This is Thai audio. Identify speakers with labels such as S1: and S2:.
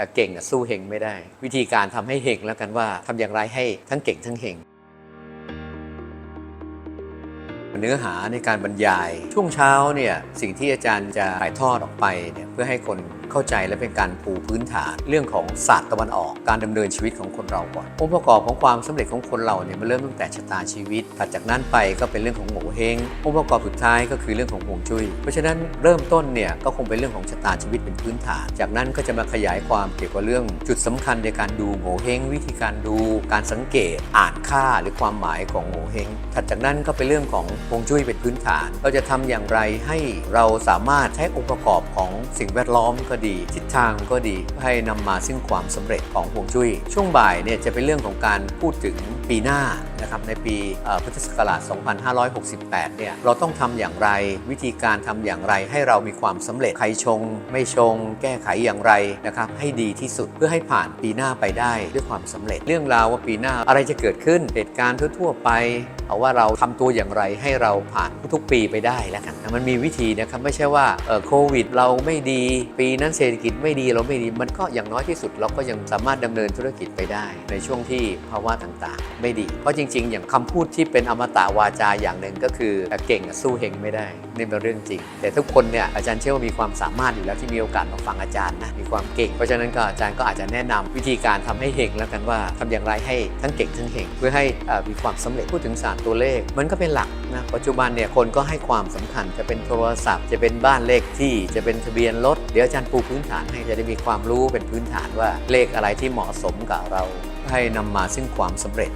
S1: แต่เก่งสู้เฮงไม่ได้ วิธีการทำให้เฮงแล้วกันว่าทำอย่างไรให้ทั้งเก่งทั้งเฮงเนื้อหาในการบรรยาย ช่วงเช้าเนี่ยสิ่งที่อาจารย์จะถ่ายทอดออกไปเนี่ยเพื่อให้คน เข้าใจและเป็นการปูพื้นฐานเรื่องของศาสตร์ตะวันออก การดำเนินชีวิตของคนเราก่อนองค์ประกอบของความสำเร็จของคนเราเนี่ยมันเริ่มตั้งแต่ชะตาชีวิตถัดจากนั้นไปก็เป็นเรื่องของโหเฮงองค์ประกอบสุดท้ายก็คือเรื่องของฮวงจุ้ยเพราะฉะนั้นเริ่มต้นเนี่ยก็คงเป็นเรื่องของชะตาชีวิตเป็นพื้นฐาน จากนั้นก็จะมาขยายความเกี่ยวกับเรื่องจุดสำคัญในการดูโหเฮงวิธีการดูการสังเกตอ่านค่าหรือความหมายของโหเฮงถัดจากนั้นก็เป็นเรื่องของฮวงจุ้ยเป็นพื้นฐาน เราจะทำอย่างไรให้เราสามารถใช้องค์ประกอบของสิ่งแวดล้อมก็ดี ทิศทางก็ดีให้นำมาซึ่งความสำเร็จของฮวงจุ้ย ช่วงบ่ายเนี่ยจะเป็นเรื่องของการพูดถึงปีหน้านะครับในปีพุทธศักราช 2568 เนี่ยเราต้องทำอย่างไรวิธีการทำอย่างไรให้เรามีความสำเร็จใครชง ไม่ชง แก้ไขอย่างไรนะครับให้ดีที่สุดเพื่อให้ผ่านปีหน้าไปได้ด้วยความสำเร็จ เรื่องราวว่าปีหน้าอะไรจะเกิดขึ้นเหตุการณ์ทั่วๆไป เอาว่าเราทำตัวอย่างไรให้เราผ่านทุกปีไปได้แล้วกันมันมีวิธีนะครับไม่ใช่ว่าเออโควิด เราไม่ดีปีนั้นเศรษฐกิจไม่ดีเราไม่ดี มันก็อย่างน้อยที่สุด เราก็ยังสามารถดำเนินธุรกิจไปได้ ในช่วงที่ภาวะต่างๆ ไม่ดี เพราะจริง ๆ อย่างคำพูดที่เป็นอมตะวาจาอย่างหนึ่งก็คือเก่งสู้เฮงไม่ได้ นี่เป็นเรื่องจริง แต่ทุกคนเนี่ยอาจารย์เชื่อว่ามีความสามารถอยู่แล้วที่มีโอกาสมาฟังอาจารย์นะมีความเก่ง เพราะฉะนั้นก็อาจารย์ก็อาจจะแนะนำวิธีการทำให้เฮงแล้วกันว่าทำอย่างไรให้ทั้งเก่งทั้งเฮงเพื่อให้มีความสำเร็จพูดถึงศาสตร์ตัวเลข มันก็เป็นหลักนะปัจจุบันเนี่ยคนก็ให้ความสำคัญจะเป็นโทรศัพท์ จะเป็นบ้านเลขที่จะเป็นทะเบียนรถเดี๋ยวอาจารย์ปูพื้นฐานให้จะได้มีความรู้เป็นพื้นฐานว่าเลขอะไรที่เหมาะสมกับเราให้นำมาซึ่งความสำเร็จ